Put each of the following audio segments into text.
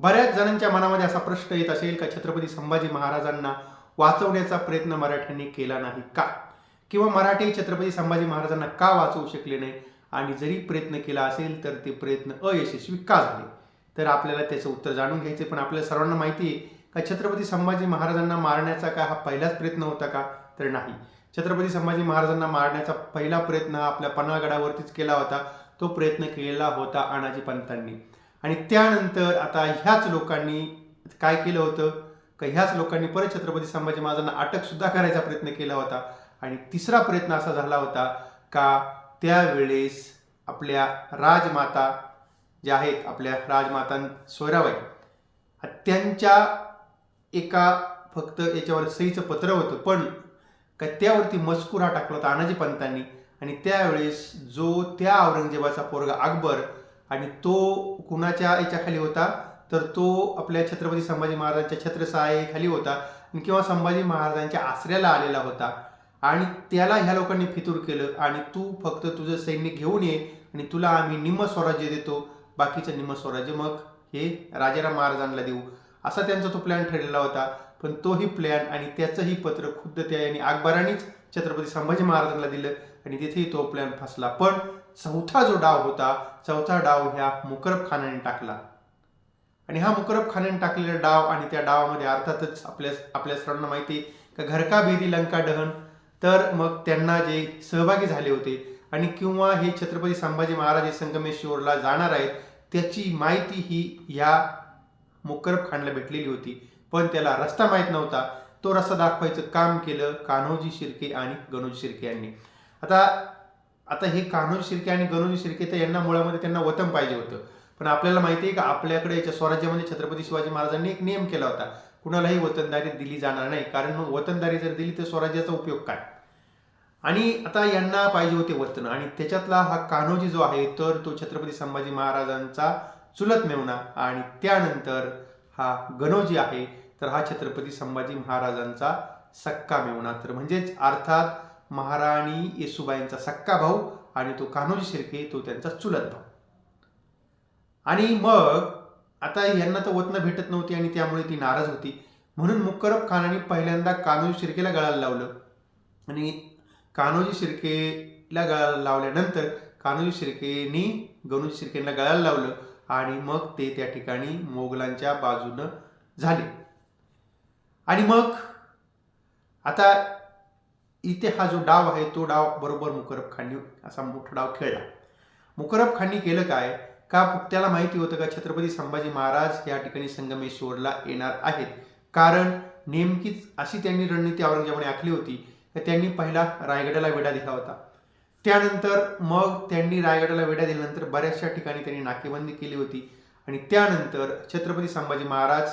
बऱ्याच जणांच्या मनामध्ये असा प्रश्न येत असेल का छत्रपती संभाजी महाराजांना वाचवण्याचा प्रयत्न मराठ्यांनी केला नाही का? किंवा मराठी छत्रपती संभाजी महाराजांना का वाचवू शकले नाही? आणि जरी प्रयत्न केला असेल तर ते प्रयत्न अयशस्वी का झाले? तर आपल्याला त्याचं उत्तर जाणून घ्यायचे पण आपल्या सर्वांना माहिती आहे का छत्रपती संभाजी महाराजांना मारण्याचा का हा पहिलाच प्रयत्न होता का? तर नाही. छत्रपती संभाजी महाराजांना मारण्याचा पहिला प्रयत्न हा आपल्या पन्हाळगडावरतीच केला होता. तो प्रयत्न केलेला होता अनाजी पंतांनी. आणि त्यानंतर आता ह्याच लोकांनी काय केलं होतं? का ह्याच लोकांनी परत छत्रपती संभाजी महाराजांना अटकसुद्धा करायचा प्रयत्न केला होता. आणि तिसरा प्रयत्न असा झाला होता का त्यावेळेस आपल्या राजमाता ज्या आहेत आपल्या राजमाता सोयराबाई त्यांच्या एका फक्त याच्यावर सहीचं पत्र होतं. पण का त्यावरती मजकुरा टाकला होता अनाजी पंतांनी. आणि त्यावेळेस जो त्या औरंगजेबाचा पोरगा अकबर आणि तो कुणाच्या याच्याखाली होता? तर तो आपल्या छत्रपती संभाजी महाराजांच्या छत्रसाहेखाली होता किंवा संभाजी महाराजांच्या आसऱ्याला आलेला होता. आणि त्याला ह्या लोकांनी फितूर केलं आणि तू फक्त तुझं सैन्य घेऊन ये आणि तुला आम्ही निम्म स्वराज्य देतो. बाकीचं निम्म स्वराज्य मग हे राजाराम महाराजांना देऊ. असा त्यांचा तो प्लॅन ठरलेला होता. पण तोही प्लॅन आणि त्याचंही पत्र खुद्द त्या यांनी अकबरांनीच छत्रपती संभाजी महाराजांना दिलं. आणि तिथेही तो प्लॅन फसला. पण चौथा जो डाव होता चौथा डाव ह्या मुकरब खानाने टाकला. आणि हा मुकरब खानाने टाकलेला डाव आणि त्या डावामध्ये अर्थातच आपल्या आपल्या सर्वांना माहिती आहे का घरका बेदी लंका दहन? तर मग त्यांना जे सहभागी झाले होते आणि किंवा हे छत्रपती संभाजी महाराज हे संगमेश्वरला जाणार आहेत त्याची माहिती ही या मुकरब खानला भेटलेली होती. पण त्याला रस्ता माहीत नव्हता. तो रस्ता दाखवायचं काम केलं कान्होजी शिर्के आणि गणोजी शिर्के यांनी. आता आता हे कान्होजी शिर्के आणि गणोजी शिर्के तर यांना मुळामध्ये त्यांना वतन पाहिजे होतं. पण आपल्याला माहिती आहे का आपल्याकडे याच्या स्वराज्यामध्ये छत्रपती शिवाजी महाराजांनी एक नियम केला होता. कुणालाही वतनदारी दिली जाणार नाही. कारण मग वतनदारी जर दिली तर स्वराज्याचा उपयोग काय? आणि आता यांना पाहिजे होते वतन. आणि त्याच्यातला हा कान्होजी जो आहे तर तो छत्रपती संभाजी महाराजांचा चुलत मेवणा आणि त्यानंतर हा गणोजी आहे तर हा छत्रपती संभाजी महाराजांचा सक्का मेवणा तर म्हणजेच अर्थात महाराणी येसुबाईंचा सक्का भाऊ आणि तो कान्होजी शिर्के तो त्यांचा चुलत भाऊ. आणि मग आता यांना तर वतनं भेटत नव्हती आणि त्यामुळे ती नाराज होती. म्हणून मुकरब खानाने पहिल्यांदा कान्होजी शिर्केला गळाला लावलं. आणि कान्होजी शिर्केला गळाला लावल्यानंतर कान्होजी शिर्केनी गणोजी शिर्केला गळाला लावलं आणि मग ते त्या ठिकाणी मोगलांच्या बाजूनं झाले. आणि मग आता इथे हा जो डाव आहे तो डाव बरोबर मुकरब खाननी असा मोठा डाव खेळला. मुकरब खाननी केलं काय? का त्याला माहिती होतं का छत्रपती संभाजी महाराज या ठिकाणी संगमेश्वरला येणार आहेत? कारण नेमकीच अशी त्यांनी रणनीती औरंगजेबाने आखली होती तर त्यांनी पहिला रायगडाला वेढा दिला होता. त्यानंतर मग त्यांनी रायगडाला वेढा दिल्यानंतर बऱ्याचशा ठिकाणी त्यांनी नाकेबंदी केली होती. आणि त्यानंतर छत्रपती संभाजी महाराज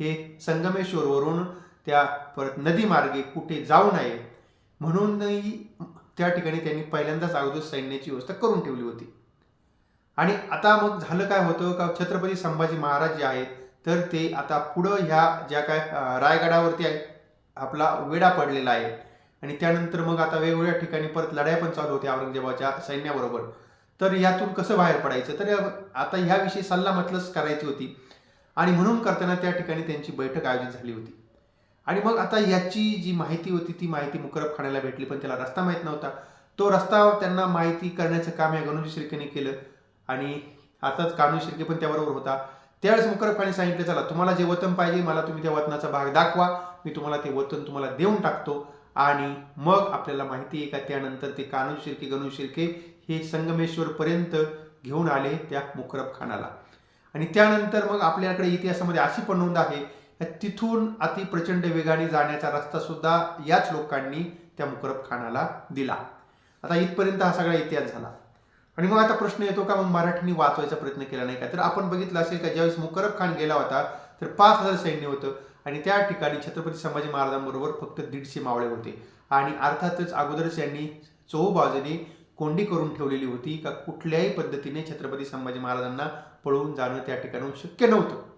हे संगमेश्वरवरून त्या परत नदीमार्गे कुठे जाऊ नये म्हणूनही त्या ठिकाणी त्यांनी पहिल्यांदाच अगोदर सैन्याची व्यवस्था करून ठेवली होती. आणि आता मग झालं काय होतं का छत्रपती संभाजी महाराज जे आहेत तर ते आता पुढं ह्या ज्या काय रायगडावरती आहे आपला वेढा पडलेला आहे. आणि त्यानंतर मग आता वेगवेगळ्या ठिकाणी परत लढाई पण चालू होत्या औरंगजेबाच्या सैन्याबरोबर. तर यातून कसं बाहेर पडायचं? तर आता ह्याविषयी सल्लामतलच करायची होती. आणि म्हणून करताना त्या ठिकाणी त्यांची बैठक आयोजित झाली होती. आणि मग आता याची जी माहिती होती ती माहिती मुकरब खाण्याला भेटली पण त्याला रस्ता माहीत नव्हता. तो रस्ता त्यांना माहिती करण्याचं काम या गणोजी शिर्केने केलं. आणि आताच कानू शिर्के पण त्याबरोबर होता. त्यावेळेस मुकरब खाने सांगितलं चला तुम्हाला जे वतन पाहिजे मला तुम्ही त्या वतनाचा भाग दाखवा. मी तुम्हाला ते वतन तुम्हाला देऊन टाकतो. आणि मग आपल्याला माहिती आहे का त्यानंतर ते कान्हू शिर्के गणू शिर्के हे संगमेश्वरपर्यंत घेऊन आले त्या मुकरब खानाला. आणि त्यानंतर मग आपल्याकडे इतिहासामध्ये अशी पण नोंद आहे तिथून अति प्रचंड वेगाने जाण्याचा रस्ता सुद्धा याच लोकांनी त्या मुकरब खानाला दिला. आता इथपर्यंत हा सगळा इतिहास झाला. आणि मग आता प्रश्न येतो का मग मराठीने वाचवायचा प्रयत्न केला नाही का? तर आपण बघितलं असेल का ज्यावेळेस मुकरब खान गेला होता तर पाच हजार सैन्य होतं आणि त्या ठिकाणी छत्रपती संभाजी महाराजांबरोबर फक्त दीडशे मावळे होते. आणि अर्थातच अगोदरच यांनी चोहूबाजूने कोंडी करून ठेवलेली होती का कुठल्याही पद्धतीने छत्रपती संभाजी महाराजांना पळून जाणं त्या ठिकाणी शक्य नव्हतं.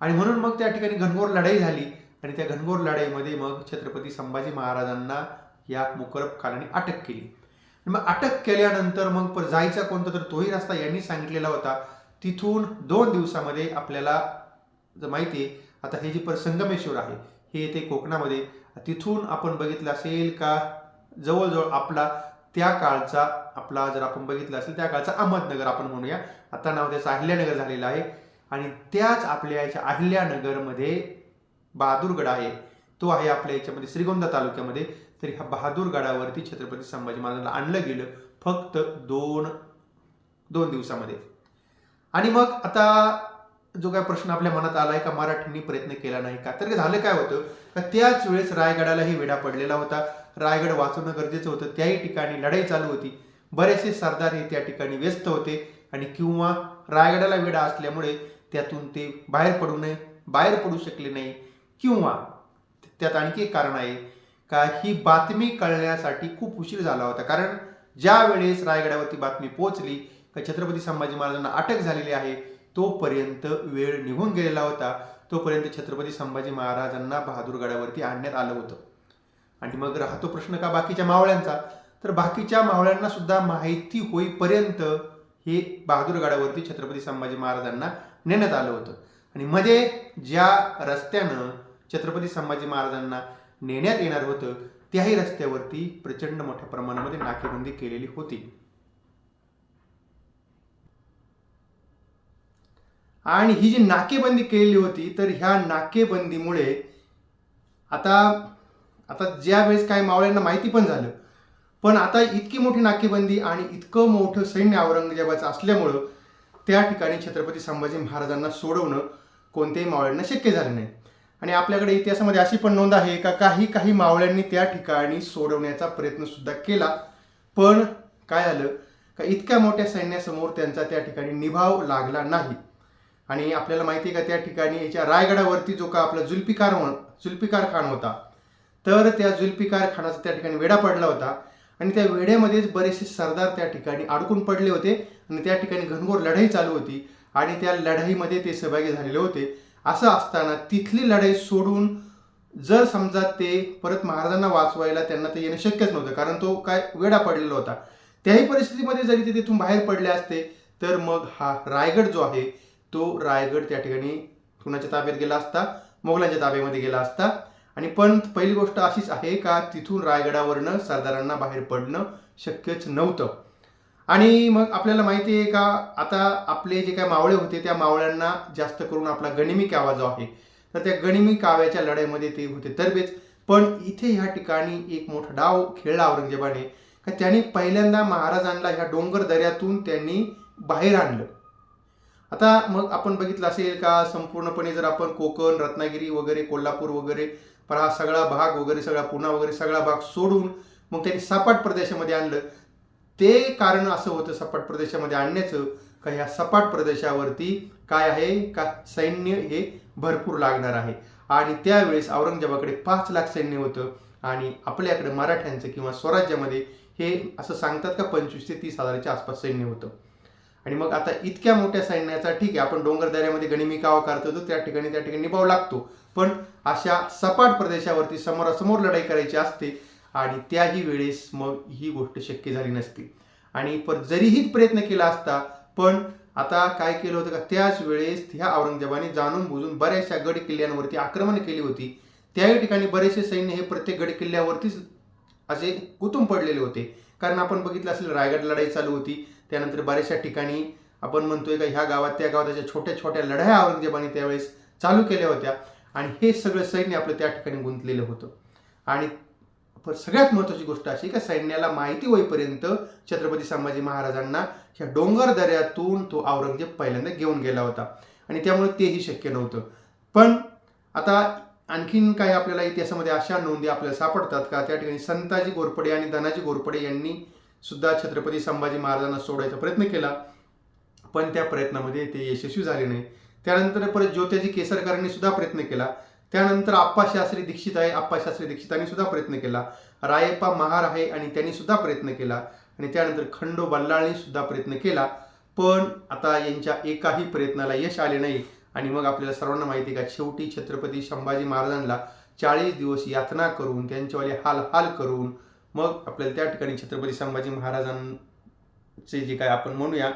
आणि म्हणून मग त्या ठिकाणी घनघोर लढाई झाली. आणि त्या घनघोर लढाईमध्ये मग छत्रपती संभाजी महाराजांना या मुकरब खानाने अटक केली. मग अटक केल्यानंतर मग पर जायचा कोणता तर तोही रस्ता यांनी सांगितलेला होता. तिथून दोन दिवसामध्ये आपल्याला जर माहिती आहे आता हे जे पर संगमेश्वर आहे हे येते कोकणामध्ये तिथून आपण बघितलं असेल का जवळजवळ आपला त्या काळचा आपला जर आपण बघितलं असेल त्या काळचा अहमदनगर आपण म्हणूया. आता नाव त्याचं अहिल्यानगर झालेलं आहे. आणि त्याच आपल्या याच्या अहिल्यानगरमध्ये बहादूरगड आहे. तो आहे आपल्या याच्यामध्ये श्रीगोंदा तालुक्यामध्ये. तर ह्या बहादूरगडावरती छत्रपती संभाजी महाराजांना आणलं गेलं फक्त दोन दोन दिवसामध्ये. आणि मग आता जो काय प्रश्न आपल्या मनात आलाय का मराठ्यांनी प्रयत्न केला नाही का? तर झालं काय होतं? का त्याच वेळेस रायगडालाही वेढा पडलेला होता. रायगड वाचवणं गरजेचं होतं. त्याही ठिकाणी लढाई चालू होती. बरेचसे सरदार हे त्या ठिकाणी व्यस्त होते. आणि किंवा रायगडाला वेढा असल्यामुळे त्यातून ते बाहेर पडू नये बाहेर पडू शकले नाही किंवा त्यात आणखी एक कारण आहे का ही बातमी कळण्यासाठी खूप उशीर झाला होता. कारण ज्या वेळेस रायगडावरती बातमी पोहोचली का छत्रपती संभाजी महाराजांना अटक झालेली आहे तोपर्यंत वेळ निघून गेलेला होता. तोपर्यंत छत्रपती संभाजी महाराजांना बहादूरगडावरती आणण्यात आलं होतं. आणि मग राहतो प्रश्न का बाकीच्या मावळ्यांचा? तर बाकीच्या मावळ्यांना सुद्धा माहिती होईपर्यंत हे बहादूरगडावरती छत्रपती संभाजी महाराजांना नेण्यात आलं होतं. आणि मध्ये ज्या रस्त्यानं छत्रपती संभाजी महाराजांना नेण्यात येणार होतं त्याही रस्त्यावरती प्रचंड मोठ्या प्रमाणामध्ये नाकेबंदी केलेली होती. आणि ही जी नाकेबंदी केलेली होती तर ह्या नाकेबंदीमुळे आता आता ज्या वेळेस काही मावळ्यांना माहिती पण झालं. पण आता इतकी मोठी नाकेबंदी आणि इतकं मोठं सैन्य औरंगजेबाचं असल्यामुळं त्या ठिकाणी छत्रपती संभाजी महाराजांना सोडवणं कोणत्याही मावळ्यांना शक्य झालं नाही. आणि आपल्याकडे इतिहासामध्ये अशी पण नोंद आहे का काही काही मावळ्यांनी त्या ठिकाणी सोडवण्याचा प्रयत्न सुद्धा केला. पण काय आलं का इतक्या मोठ्या सैन्यासमोर त्यांचा त्या ठिकाणी निभाव लागला नाही. आणि आपल्याला माहिती आहे का त्या ठिकाणी याच्या रायगडावरती जो का आपला जुल्फिकार म्हण- जुल्फिकार खान होता तर त्या जुल्फिकार खानाचा त्या ठिकाणी वेढा पडला होता. आणि त्या वेढ्यामध्येच बरेचसे सरदार त्या ठिकाणी अडकून पडले होते आणि त्या ठिकाणी घनघोर लढाई चालू होती आणि त्या लढाईमध्ये ते सहभागी झालेले होते. असं असताना तिथली लढाई सोडून जर समजा ते परत महाराजांना वाचवायला त्यांना ते येणं शक्यच नव्हतं कारण तो काय वेडा पडलेला होता. त्याही परिस्थितीमध्ये जरी ते तिथून बाहेर पडले असते तर मग हा रायगड जो आहे तो रायगड त्या ठिकाणी कुणाच्या ताब्यात गेला असता? मोगलांच्या ताब्यामध्ये गेला असता. आणि पण पहिली गोष्ट अशीच आहे का तिथून रायगडावरनं सरदारांना बाहेर पडणं शक्यच नव्हतं. आणि मग आपल्याला माहिती आहे का आता आपले जे काय मावळे होते त्या मावळ्यांना जास्त करून आपला गणिमी कावा जो आहे तर त्या गणिमी काव्याच्या लढाईमध्ये ते होते तरबेच पण इथे ह्या ठिकाणी एक मोठा डाव खेळला औरंगजेबाने का त्यांनी पहिल्यांदा महाराजांना ह्या डोंगर दऱ्यातून त्यांनी बाहेर आणलं. आता मग आपण बघितलं असेल का संपूर्णपणे जर आपण कोकण रत्नागिरी वगैरे कोल्हापूर वगैरे पण हा सगळा भाग वगैरे सगळा पुणा वगैरे सगळा भाग सोडून मग त्यांनी सपाट प्रदेशामध्ये आणलं. ते कारण असं होतं सपाट प्रदेशामध्ये आणण्याचं का ह्या सपाट प्रदेशावरती काय आहे का सैन्य हे भरपूर लागणार आहे. आणि त्यावेळेस औरंगजेबाकडे पाच लाख सैन्य होतं आणि आपल्याकडे मराठ्यांचं किंवा स्वराज्यामध्ये हे असं सांगतात का पंचवीस ते तीस हजाराच्या आसपास सैन्य होतं. आणि मग आता इतक्या मोठ्या सैन्याचा ठीक आहे आपण डोंगरदऱ्यामध्ये गणिमी कावा करतो त्या ठिकाणी त्या ठिकाणी निभाव लागतो. पण अशा सपाट प्रदेशावरती समोरासमोर लढाई करायची असते आणि त्याही वेळेस मग ही गोष्ट शक्य झाली नसती. आणि पर जरीही प्रयत्न केला असता पण आता काय केलं होतं का त्याच वेळेस ह्या औरंगजेबाने जाणून बुजून बऱ्याचशा गड किल्ल्यांवरती आक्रमण केली होती. त्याही ठिकाणी बरेचसे सैन्य हे प्रत्येक गड किल्ल्यावरतीच असे गुंतून पडलेले होते. कारण आपण बघितलं असेल रायगड लढाई चालू होती. त्यानंतर बऱ्याचशा ठिकाणी आपण म्हणतोय का ह्या गावात त्या गावात अशा छोट्या छोट्या लढाया औरंगजेबाने त्यावेळेस चालू केल्या होत्या. आणि हे सगळं सैन्य आपलं त्या ठिकाणी गुंतलेलं होतं. आणि पण सगळ्यात महत्त्वाची गोष्ट अशी का सैन्याला माहिती होईपर्यंत छत्रपती संभाजी महाराजांना ह्या डोंगर दऱ्यातून तो औरंगजेब पहिल्यांदा घेऊन गेला होता. आणि त्यामुळे तेही शक्य नव्हतं. पण आता आणखीन काही आपल्याला इतिहासामध्ये अशा नोंदी आपल्याला सापडतात का? त्या ठिकाणी संताजी घोरपडे आणि धनाजी घोरपडे यांनी सुद्धा छत्रपती संभाजी महाराजांना सोडायचा प्रयत्न केला. पण त्या प्रयत्नामध्ये ते यशस्वी झाले नाही. त्यानंतर परत ज्योत्याजी केसरकरांनी सुद्धा प्रयत्न केला. त्यानंतर आप्पा शास्त्री दीक्षित आहे. आप्पा शास्त्री दीक्षितांनी सुद्धा प्रयत्न केला. रायप्पा महार आहे आणि त्यांनी सुद्धा प्रयत्न केला. आणि त्यानंतर खंडो बल्लाळनी सुद्धा प्रयत्न केला. पण आता यांच्या एकाही प्रयत्नाला यश आले नाही. आणि मग आपल्याला सर्वांना माहिती आहे का शेवटी छत्रपती संभाजी महाराजांना चाळीस दिवस यातना करून त्यांच्यावाले हाल हाल करून मग आपल्याला त्या ठिकाणी छत्रपती संभाजी महाराजांचे जे काय आपण म्हणूया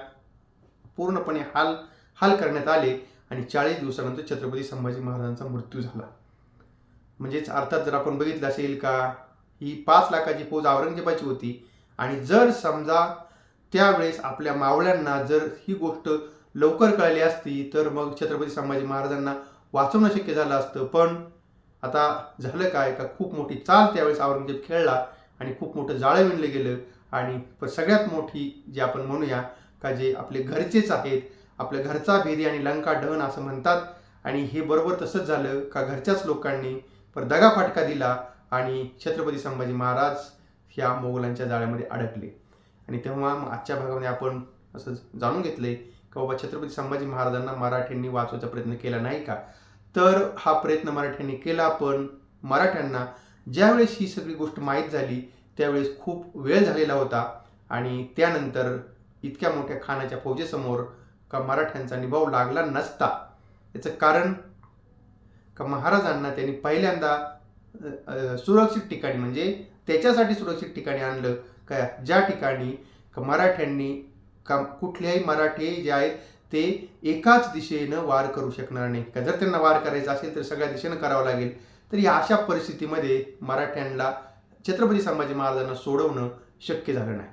पूर्णपणे हाल हाल करण्यात आले. आणि चाळीस दिवसानंतर छत्रपती संभाजी महाराजांचा मृत्यू झाला. म्हणजेच अर्थात जर आपण बघितलं असेल का ही पाच लाखाची फौज औरंगजेबाची होती. आणि जर समजा त्यावेळेस आपल्या मावळ्यांना जर ही गोष्ट लवकर कळली असती तर मग छत्रपती संभाजी महाराजांना वाचवणं शक्य झालं असतं. पण आता झालं काय का खूप मोठी चाल त्यावेळेस औरंगजेब खेळला आणि खूप मोठं जाळं विणलं गेलं. आणि पण सगळ्यात मोठी जे आपण म्हणूया का जे आपले घरचेच आहेत आपल्या घरचा भेदी आणि लंका डहन असं म्हणतात. आणि हे बरोबर तसंच झालं का घरच्याच लोकांनी पर दगा फाटका दिला आणि छत्रपती संभाजी महाराज ह्या मोगलांच्या जाळ्यामध्ये अडकले. आणि तेव्हा मग आजच्या भागामध्ये आपण असं जाणून घेतले का बाबा छत्रपती संभाजी महाराजांना मराठ्यांनी वाचवायचा प्रयत्न केला नाही का? तर हा प्रयत्न मराठ्यांनी केला पण मराठ्यांना ज्यावेळेस ही सगळी गोष्ट माहीत झाली त्यावेळेस खूप वेळ झालेला होता. आणि त्यानंतर इतक्या मोठ्या खानाच्या फौजेसमोर का मराठ्यांचा निभाव लागला नसता. याचं कारण का महाराजांना त्यांनी पहिल्यांदा सुरक्षित ठिकाणी म्हणजे त्याच्यासाठी सुरक्षित ठिकाणी आणलं. का ज्या ठिकाणी का मराठ्यांनी का कुठल्याही मराठी जे आहेत ते एकाच दिशेनं वार करू शकणार नाही. का जर त्यांना वार करायचा असेल तर सगळ्या दिशेनं करावं लागेल. तर या अशा परिस्थितीमध्ये मराठ्यांना छत्रपती संभाजी महाराजांना सोडवणं शक्य झालं नाही.